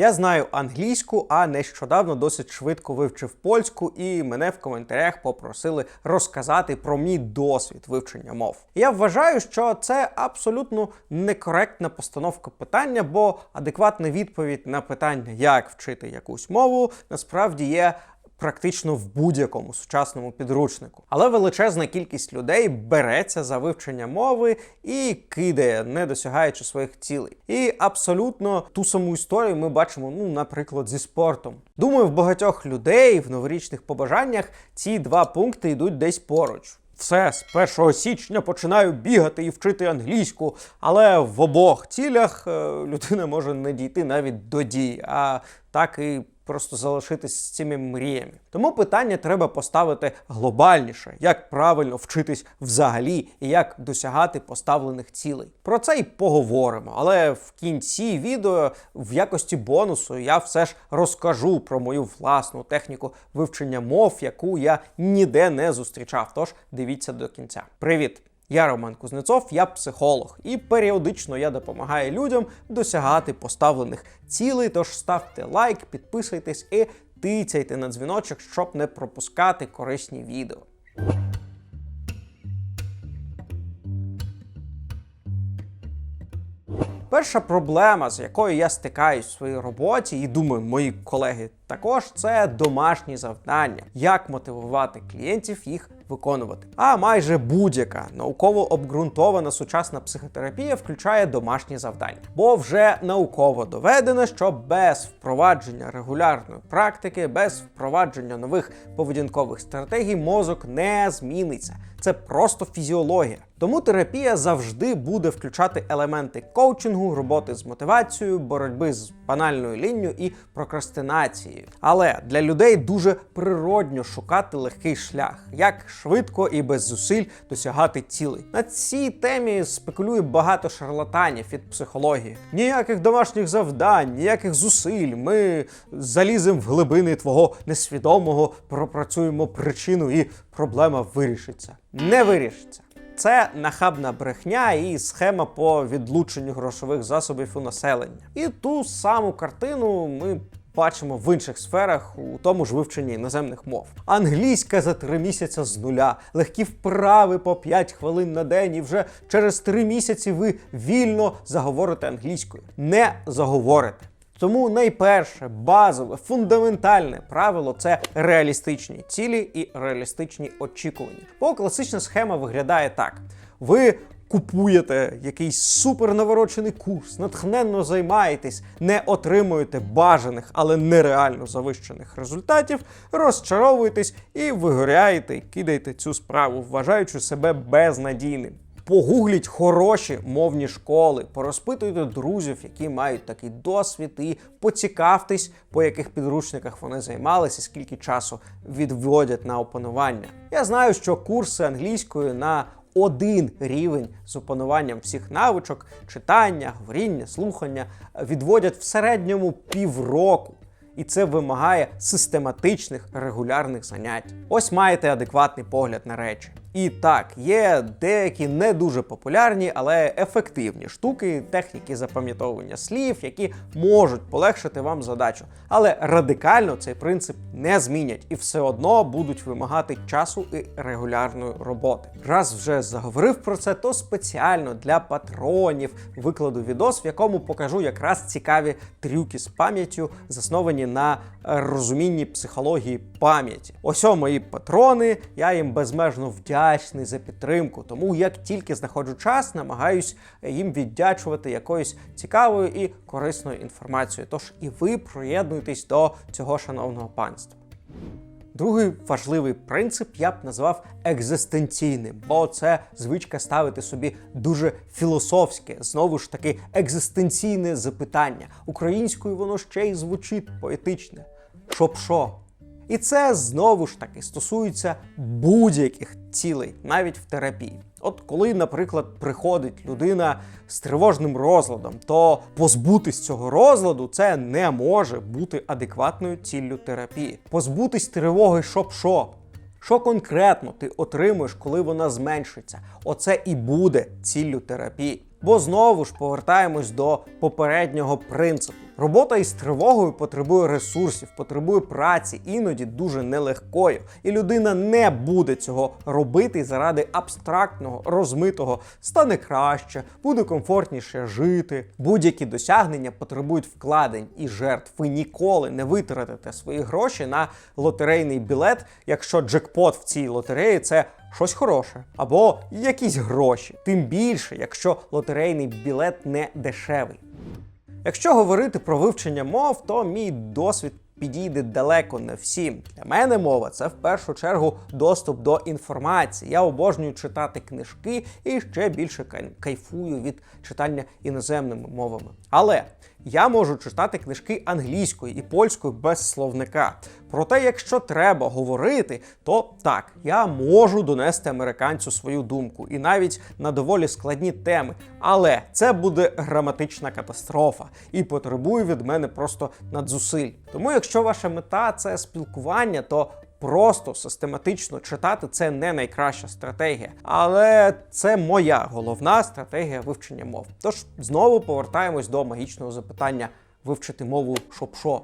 Я знаю англійську, а нещодавно досить швидко вивчив польську, і мене в коментарях попросили розказати про мій досвід вивчення мов. Я вважаю, що це абсолютно некоректна постановка питання, бо адекватна відповідь на питання, як вчити якусь мову, насправді є практично в будь-якому сучасному підручнику. Але величезна кількість людей береться за вивчення мови і кидає, не досягаючи своїх цілей. І абсолютно ту саму історію ми бачимо, ну, наприклад, зі спортом. Думаю, в багатьох людей в новорічних побажаннях ці два пункти йдуть десь поруч. Все з 1 січня починаю бігати і вчити англійську, але в обох цілях е, людина може не дійти навіть до дій, а так і просто залишитись з цими мріями. Тому питання треба поставити глобальніше, як правильно вчитись взагалі і як досягати поставлених цілей. Про це й поговоримо. Але в кінці відео в якості бонусу я все ж розкажу про мою власну техніку вивчення мов, яку я ніде не зустрічав. Тож дивіться до кінця. Привіт! Я Роман Кузнецов, я психолог, і періодично я допомагаю людям досягати поставлених цілей. Тож ставте лайк, підписуйтесь і тицяйте на дзвіночок, щоб не пропускати корисні відео. Перша проблема, з якою я стикаюсь в своїй роботі, і думаю, мої колеги також, це домашні завдання, як мотивувати клієнтів їх виконувати. А майже будь-яка науково обґрунтована сучасна психотерапія включає домашні завдання, бо вже науково доведено, що без впровадження регулярної практики, без впровадження нових поведінкових стратегій мозок не зміниться. Це просто фізіологія. Тому терапія завжди буде включати елементи коучингу, роботи з мотивацією, боротьби з банальною лінню і прокрастинацією. Але для людей дуже природньо шукати легкий шлях, як швидко і без зусиль досягати цілей. На цій темі спекулює багато шарлатанів від психології. Ніяких домашніх завдань, ніяких зусиль. Ми заліземо в глибини твого несвідомого, пропрацюємо причину і проблема вирішиться. Не вирішиться. Це нахабна брехня і схема по відлученню грошових засобів у населення. І ту саму картину ми бачимо в інших сферах, у тому ж вивченні іноземних мов. Англійська за три місяці з нуля, легкі вправи по 5 хвилин на день, і вже через три місяці ви вільно заговорите англійською. Не заговорите. Тому найперше базове фундаментальне правило це реалістичні цілі і реалістичні очікування. Бо класична схема виглядає так: ви купуєте якийсь супер наворочений курс, натхненно займаєтесь, не отримуєте бажаних, але нереально завищених результатів, розчаровуєтесь і вигоряєте, і кидаєте цю справу, вважаючи себе безнадійним. Погугліть хороші мовні школи, порозпитуйте друзів, які мають такий досвід, і поцікавтесь, по яких підручниках вони займалися, скільки часу відводять на опанування. Я знаю, що курси англійської на один рівень з опануванням всіх навичок, читання, говоріння, слухання відводять в середньому півроку. І це вимагає систематичних регулярних занять. Ось маєте адекватний погляд на речі. І так, є деякі не дуже популярні, але ефективні штуки, техніки запам'ятовування слів, які можуть полегшити вам задачу. Але радикально цей принцип не змінять і все одно будуть вимагати часу і регулярної роботи. Раз вже заговорив про це, то спеціально для патронів викладу відос, в якому покажу якраз цікаві трюки з пам'яттю, засновані на розумінні психології пам'яті. Ось о мої патрони, я їм безмежно вдячний за підтримку. Тому як тільки знаходжу час, намагаюсь їм віддячувати якоюсь цікавою і корисною інформацією. Тож і ви приєднуйтесь до цього шановного панства. Другий важливий принцип я б назвав екзистенційним, бо це звичка ставити собі дуже філософське, знову ж таки, екзистенційне запитання. Українською воно ще й звучить поетичне. Щоб що? І це знову ж таки стосується будь-яких цілей, навіть в терапії. От коли, наприклад, приходить людина з тривожним розладом, то позбутись цього розладу це не може бути адекватною ціллю терапії. Позбутись тривоги, що? Що конкретно ти отримуєш, коли вона зменшиться? Оце і буде ціллю терапії. Бо знову ж повертаємось до попереднього принципу. Робота із тривогою потребує ресурсів, потребує праці, іноді дуже нелегкою. І людина не буде цього робити заради абстрактного, розмитого, стане краще, буде комфортніше жити. Будь-які досягнення потребують вкладень і жертв. Ви ніколи не витратите свої гроші на лотерейний білет, якщо джекпот в цій лотереї це щось хороше або якісь гроші. Тим більше, якщо лотерейний білет не дешевий. Якщо говорити про вивчення мов, то мій досвід підійде далеко не всім. Для мене мова це в першу чергу доступ до інформації. Я обожнюю читати книжки і ще більше кай- кайфую від читання іноземними мовами. Але я можу читати книжки англійською і польською без словника. Проте, якщо треба говорити, то так, я можу донести американцю свою думку і навіть на доволі складні теми. Але це буде граматична катастрофа і потребує від мене просто надзусиль. Тому, якщо ваша мета це спілкування, то Просто систематично читати це не найкраща стратегія, але це моя головна стратегія вивчення мов. Тож знову повертаємось до магічного запитання: вивчити мову що?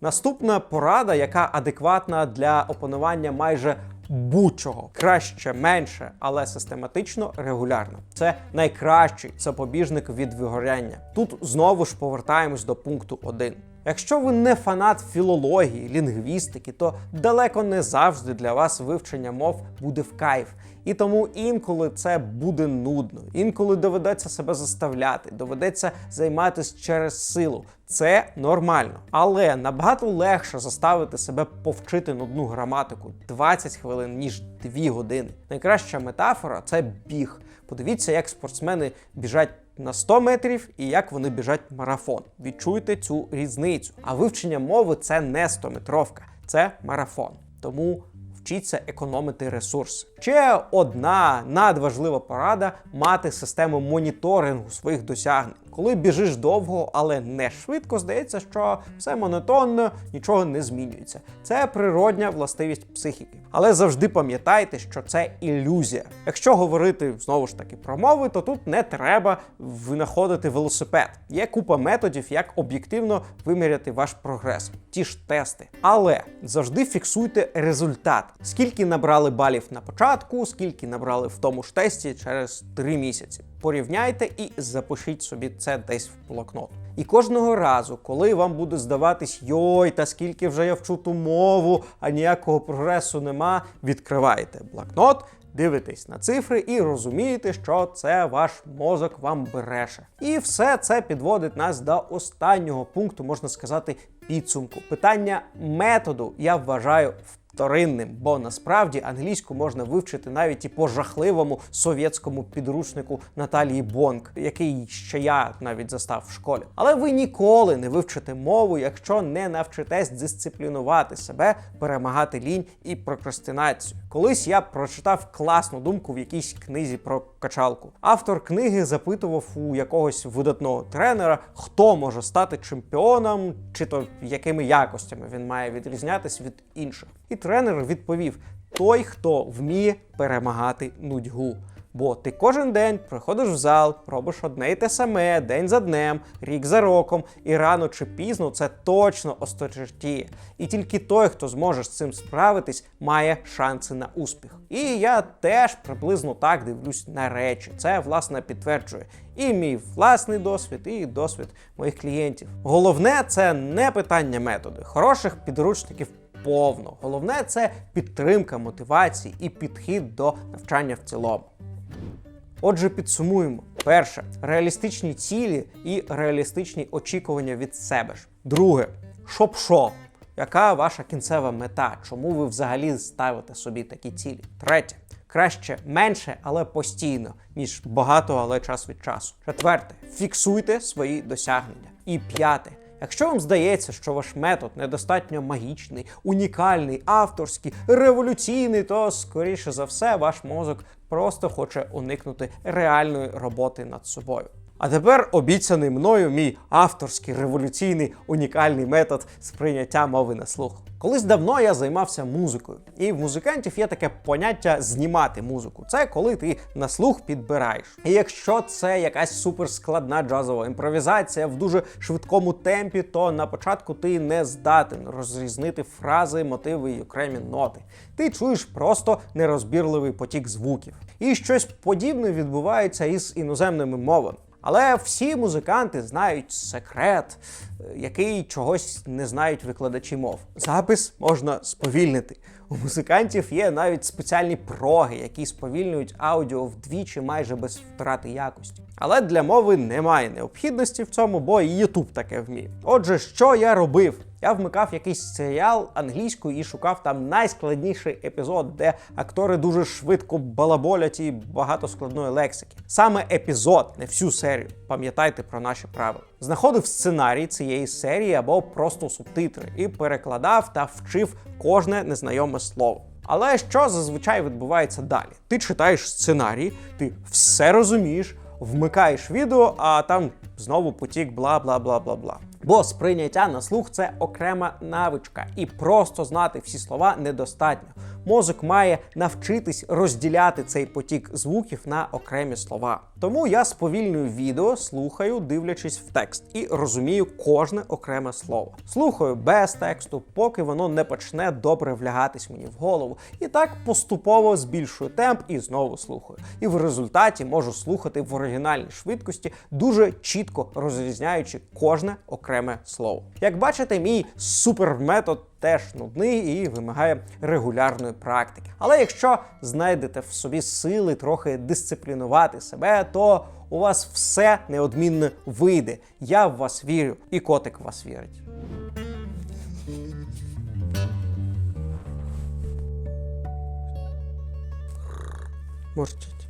Наступна порада, яка адекватна для опанування майже будь-чого краще, менше, але систематично, регулярно. Це найкращий запобіжник від вигоряння. Тут знову ж повертаємось до пункту 1. Якщо ви не фанат філології, лінгвістики, то далеко не завжди для вас вивчення мов буде в кайф. І тому інколи це буде нудно, інколи доведеться себе заставляти, доведеться займатися через силу. Це нормально. Але набагато легше заставити себе повчити нудну граматику 20 хвилин, ніж 2 години. Найкраща метафора це біг. Подивіться, як спортсмени біжать на 100 метрів і як вони біжать марафон. Відчуйте цю різницю. А вивчення мови це не 100-метровка, це марафон. Тому вчіться економити ресурси. Ще одна надважлива порада мати систему моніторингу своїх досягнень. Коли біжиш довго, але не швидко, здається, що все монотонно, нічого не змінюється. Це природня властивість психіки. Але завжди пам'ятайте, що це ілюзія. Якщо говорити знову ж таки про мови, то тут не треба винаходити велосипед. Є купа методів, як об'єктивно виміряти ваш прогрес, ті ж тести. Але завжди фіксуйте результат. Скільки набрали балів на початку, скільки набрали в тому ж тесті через 3 місяці. Порівняйте і запишіть собі це десь в блокнот. І кожного разу, коли вам буде здаватись, йой, та скільки вже я вчу ту мову, а ніякого прогресу нема, відкриваєте блокнот, дивитесь на цифри і розумієте, що це ваш мозок вам береше. І все це підводить нас до останнього пункту, можна сказати, підсумку. Питання методу я вважаю вторинним, бо насправді англійську можна вивчити навіть і по жахливому совєтському підручнику Наталії Бонк, який ще я навіть застав в школі. Але ви ніколи не вивчите мову, якщо не навчитесь дисциплінувати себе, перемагати лінь і прокрастинацію. Колись я прочитав класну думку в якійсь книзі про качалку. Автор книги запитував у якогось видатного тренера, хто може стати чемпіоном, чи то якими якостями він має відрізнятись від інших. І тренер відповів: той, хто вміє перемагати нудьгу. Бо ти кожен день приходиш в зал, робиш одне й те саме, день за днем, рік за роком, і рано чи пізно це точно осточертіє. І тільки той, хто зможе з цим справитись, має шанси на успіх. І я теж приблизно так дивлюсь на речі. Це власне підтверджує і мій власний досвід, і досвід моїх клієнтів. Головне це не питання методу. Хороших підручників повно. Головне це підтримка мотивації і підхід до навчання в цілому. Отже, підсумуємо: перше реалістичні цілі і реалістичні очікування від себе ж. Друге, що? Яка ваша кінцева мета? Чому ви взагалі ставите собі такі цілі? Третє. Краще менше, але постійно, ніж багато, але час від часу. Четверте, фіксуйте свої досягнення. І п'яте. Якщо вам здається, що ваш метод недостатньо магічний, унікальний, авторський, революційний, то скоріше за все ваш мозок просто хоче уникнути реальної роботи над собою. А тепер обіцяний мною мій авторський революційний унікальний метод сприйняття мови на слух. Колись давно я займався музикою, і в музикантів є таке поняття знімати музику. Це коли ти на слух підбираєш. І якщо це якась суперскладна джазова імпровізація в дуже швидкому темпі, то на початку ти не здатен розрізнити фрази, мотиви і окремі ноти. Ти чуєш просто нерозбірливий потік звуків. І щось подібне відбувається із іноземними мовами. Але всі музиканти знають секрет, е, який чогось не знають викладачі мов. Запис можна сповільнити. У музикантів є навіть спеціальні проги, які сповільнюють аудіо вдвічі майже без втрати якості. Але для мови немає необхідності в цьому, бо і YouTube таке вміє. Отже, що я робив? Я вмикав якийсь серіал англійською і шукав там найскладніший епізод, де актори дуже швидко балаболять і багато складної лексики. Саме епізод, не всю серію. Пам'ятайте про наші правила. Знаходив сценарій цієї серії або просто субтитри і перекладав та вчив кожне незнайоме слово. Але що зазвичай відбувається далі? Ти читаєш сценарій, ти все розумієш, вмикаєш відео, а там знову потік бла бла бла бла бла. Бо сприйняття на слух це окрема навичка, і просто знати всі слова недостатньо. Мозок має навчитись розділяти цей потік звуків на окремі слова. Тому я сповільнюю відео, слухаю, дивлячись в текст, і розумію кожне окреме слово. Слухаю без тексту, поки воно не почне добре влягатись мені в голову. І так поступово збільшую темп і знову слухаю. І в результаті можу слухати в оригінальній швидкості, дуже чітко розрізняючи кожне окреме слово. Як бачите, мій суперметод теж нудний і вимагає регулярної практики. Але якщо знайдете в собі сили трохи дисциплінувати себе, то у вас все неодмінно вийде. Я в вас вірю, і котик в вас вірить. Морчить.